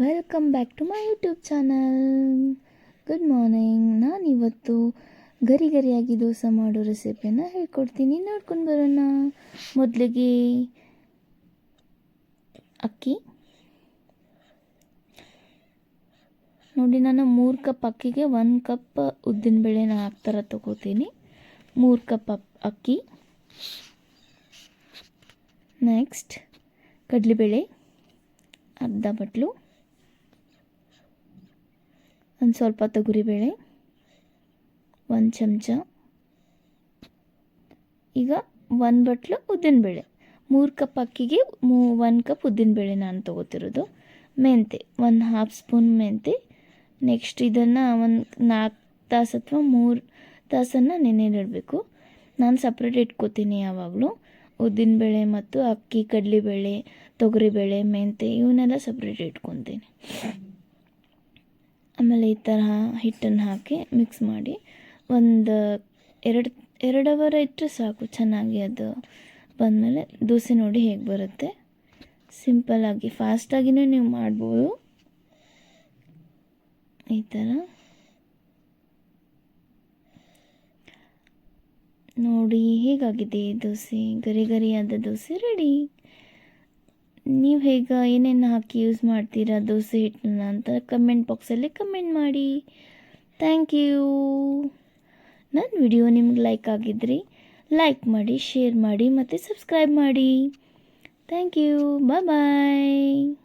Welcome back to my YouTube channel good morning ನಾನಿವತ್ತು ಗರಿ ಗರಿಯಾಗಿ ದೋಸೆ ಮಾಡೋ ರೆಸಿಪಿಯನ್ನು ಹೇಳ್ಕೊಡ್ತೀನಿ. ನೋಡ್ಕೊಂಡು ಬರೋಣ. ಮೊದಲಿಗೆ ಅಕ್ಕಿ. ನೋಡಿ, ನಾನು ಮೂರು ಕಪ್ ಅಕ್ಕಿಗೆ ಒಂದು ಕಪ್ ಉದ್ದಿನಬೇಳೆನ ಹಾಕ್ತಾರ ತಗೋತೀನಿ. ಮೂರು ಕಪ್ ಅಕ್ಕಿ. ನೆಕ್ಸ್ಟ್ ಕಡಲೆಬೇಳೆ ಅರ್ಧ ಬಟ್ಲು. ಒಂದು ಸ್ವಲ್ಪ ತೊಗರಿಬೇಳೆ, ಒಂದು ಚಮಚ. ಈಗ ಒಂದು ಬಟ್ಲು ಉದ್ದಿನಬೇಳೆ. ಮೂರು ಕಪ್ ಅಕ್ಕಿಗೆ ಮೂ, ಒಂದು ಕಪ್ ಉದ್ದಿನಬೇಳೆ ನಾನು ತೊಗೋತಿರೋದು. ಮೆಂತೆ, ಒಂದು ಹಾಫ್ ಸ್ಪೂನ್ ಮೆಂತೆ. ನೆಕ್ಸ್ಟ್ ಇದನ್ನು ಒಂದು ನಾಲ್ಕು ತಾಸು ಅಥವಾ ಮೂರು ತಾಸನ್ನು ನೆನೆಯಿಡಬೇಕು. ನಾನು ಸಪ್ರೇಟ್ ಇಟ್ಕೋತೀನಿ ಯಾವಾಗಲೂ. ಉದ್ದಿನಬೇಳೆ ಮತ್ತು ಅಕ್ಕಿ, ಕಡಲೆಬೇಳೆ, ತೊಗರಿಬೇಳೆ, ಮೆಂತೆ, ಇವನ್ನೆಲ್ಲ ಸಪ್ರೇಟ್ ಇಟ್ಕೊತೀನಿ. ಆಮೇಲೆ ಈ ಥರ ಹಿಟ್ಟನ್ನು ಹಾಕಿ ಮಿಕ್ಸ್ ಮಾಡಿ ಒಂದು ಎರಡು ಎರಡು ಅವರ್ ಇಟ್ಟರೆ ಸಾಕು ಚೆನ್ನಾಗಿ ಅದು ಬಂದಮೇಲೆ ದೋಸೆ ನೋಡಿ ಹೇಗೆ ಬರುತ್ತೆ. ಸಿಂಪಲ್ಲಾಗಿ ಫಾಸ್ಟಾಗಿಯೂ ನೀವು ಮಾಡ್ಬೋದು. ಈ ಥರ ನೋಡಿ, ಹೇಗಾಗಿದೆ ದೋಸೆ? ಗರಿ ಗರಿಯಾದ ದೋಸೆ ರೆಡಿ ನೀವು ಹೇಗೆ ಏನೇನು ಹಾಕಿ ಯೂಸ್ ಮಾಡ್ತೀರಾ ದೋಸೆ, ಹಿಟ್ಟನ್ನ ಅಂತ ಕಮೆಂಟ್ ಬಾಕ್ಸಲ್ಲಿ ಕಮೆಂಟ್ ಮಾಡಿ. ಥ್ಯಾಂಕ್ ಯು ನನ್ನ ವಿಡಿಯೋ ನಿಮ್ಗೆ ಲೈಕ್ ಆಗಿದ್ರಿ ಲೈಕ್ ಮಾಡಿ ಶೇರ್ ಮಾಡಿ ಮತ್ತು ಸಬ್ಸ್ಕ್ರೈಬ್ ಮಾಡಿ. Thank you bye bye